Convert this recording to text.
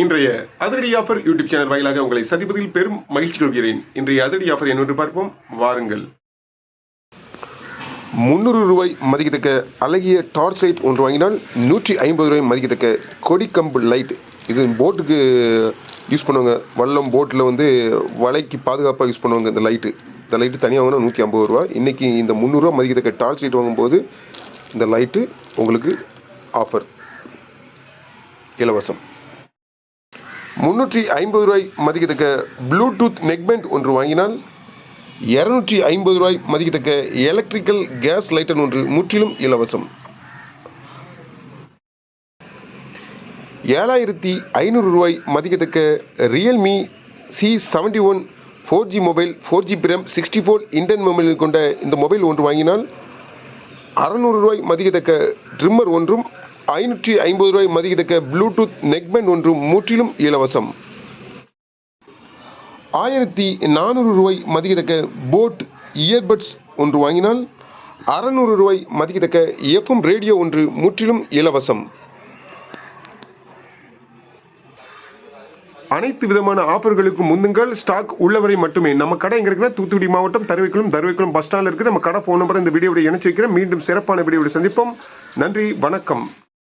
இன்றைய அதிரடி offer YouTube channel வாயிலாக உங்களை சந்திப்பதில் பெரும் மகிழ்ச்சி கொள்கிறேன். இன்றைய அதிரடி ஆஃபர் என்னவென்று பார்ப்போம். வாருங்கள். முந்நூறு ரூபாய் மதிக்கத்தக்க அழகிய டார்ச் லைட் ஒன்று வாங்கினால் நூற்றி ஐம்பது ரூபாய் மதிக்கத்தக்க கொடிக்கம்பு லைட் இது போட்டுக்கு யூஸ் பண்ணுவாங்க. வல்லம் போட்டில் வந்து வலைக்கு பாதுகாப்பாக யூஸ் பண்ணுவாங்க இந்த லைட்டு இந்த லைட்டு தனியாக வாங்கினா நூற்றி ஐம்பது ரூபா இன்றைக்கி இந்த முந்நூறுரூவா மதிக்கத்தக்க டார்ச் லைட் வாங்கும்போது இந்த லைட்டு உங்களுக்கு ஆஃபர் இலவசம். முந்நூற்றி ஐம்பது ரூபாய் மதிக்கத்தக்க ப்ளூடூத் நெக்பேண்ட் ஒன்று வாங்கினால் இரநூற்றி ஐம்பது ரூபாய் மதிக்கத்தக்க எலக்ட்ரிக்கல் கேஸ் லைட்டன் ஒன்று முற்றிலும் இலவசம். ஏழாயிரத்தி ஐநூறு ரூபாய் மதிக்கத்தக்க Realme C seventy one four G mobile four G from sixty four இண்டன் மொபைலில் கொண்ட இந்த மொபைல் ஒன்று வாங்கினால் அறநூறு ரூபாய் மதிக்கத்தக்க ட்ரிம்மர் ஒன்றும் ஐநூற்றி ஐம்பது ரூபாய் மதிக்கத்தக்க ப்ளூடூத் நெக்பேண்ட் ஒன்றும் முற்றிலும் இலவசம். ஆயிரத்தி நானூறு ரூபாய் மதிக்கத்தக்க போட் இயர்பட்ஸ் ஒன்று வாங்கினால் அறநூறு ரூபாய் மதிக்கத்தக்க எஃப்எம் ரேடியோ ஒன்று முற்றிலும் இலவசம். அனைத்து விதமான ஆஃபர்களுக்கும் முந்துங்கள் ஸ்டாக் உள்ளவரை மட்டுமே. நம்ம கடை எங்க இருக்குன்னா தூத்துக்குடி மாவட்டம் தருவைக்குளம் தருவைக்குளம் பஸ் ஸ்டாண்டில் இருக்குது நம்ம கடை ஃபோன் நம்பர் இந்த வீடியோவை இணைச்சு வைக்கிறேன். மீண்டும் சிறப்பான வீடியோவில் சந்திப்போம். நன்றி வணக்கம்.